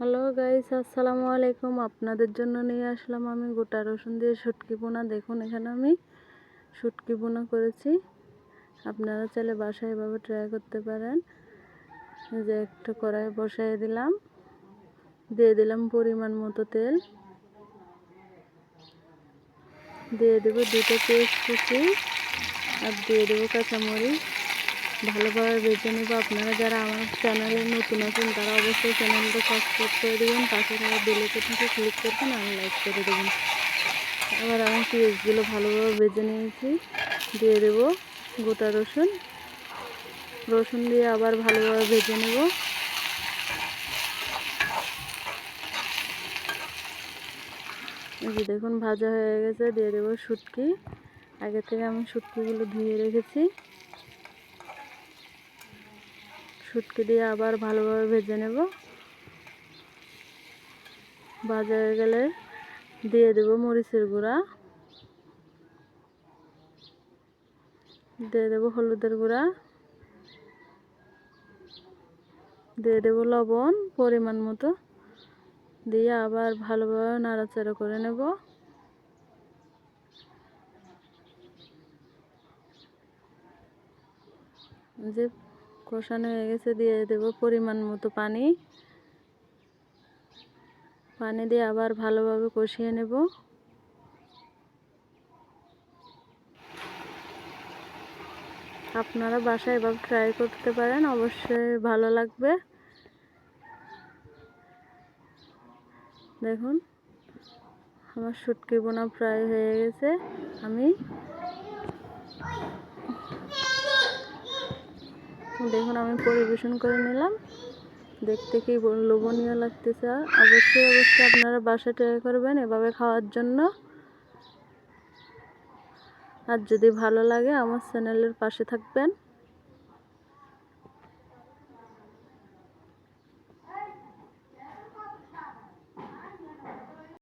Hello guys আসসালামু আলাইকুম আপনাদের জন্য নিয়ে আসলাম আমি গোটা রসুন দিয়ে শুটকি বোনা দেখুন এখানে আমি শুটকি বোনা করেছি আপনারা চাইলে বাসায় এভাবে ট্রাই করতে পারেন যে একটা কড়াই বসাই দিলাম দিয়ে দিলাম পরিমাণ মতো তেল দিয়ে দেবো দুটো পেস্ট কুচি আর দিয়ে দেবো কাঁচামরিচ ভালোভাবে বেছে নেব। আপনারা যারা আমার চ্যানেলে নতুন আছেন, তারা অবশ্যই চ্যানেলটা সাবস্ক্রাইব করে দেবেন। পাশে থাকা বেলেকে থেকে ক্লিক করবেন আর লাইক করে দেবেন। এবার আমি পেঁয়াজগুলো ভালোভাবে বেজে নিয়েছি। দিয়ে দেব গোটা রসুন। রসুন দিয়ে আবার ভালোভাবে ভেজে নেব। যে দেখুন, ভাজা হয়ে গেছে। দিয়ে দেবো শুটকি। আগে থেকে আমি শুটকিগুলো ধুয়ে রেখেছি। শুটকি দিয়ে আবার ভালোভাবে ভেজে নেব। হয়ে গেলে দিয়ে দেব মরিচের গুঁড়া। দিয়ে দেবো হলুদের গুঁড়া। দিয়ে দেবো লবণ পরিমাণ মতো। দিয়ে আবার ভালোভাবে নাড়াচাড়া করে নেব। যে কষানো হয়ে গেছে, দিয়ে দেব পরিমাণ মতো পানি। পানি দিয়ে আবার ভালোভাবে কষিয়ে নেব। আপনারা বাসায় এভাবে ট্রাই করতে পারেন, অবশ্যই ভালো লাগবে। দেখুন, আমার শুটকি বোনা প্রায় হয়ে গেছে। আমি দেখুন, আমি পরিবেশন করে নিলাম। দেখতে কি লোভনীয় লাগতেছে। অবশ্যই অবশ্যই আপনারা বাসা ট্রাই করবেন এভাবে খাওয়ার জন্য। আর যদি ভালো লাগে, আমার চ্যানেলের পাশে থাকবেন।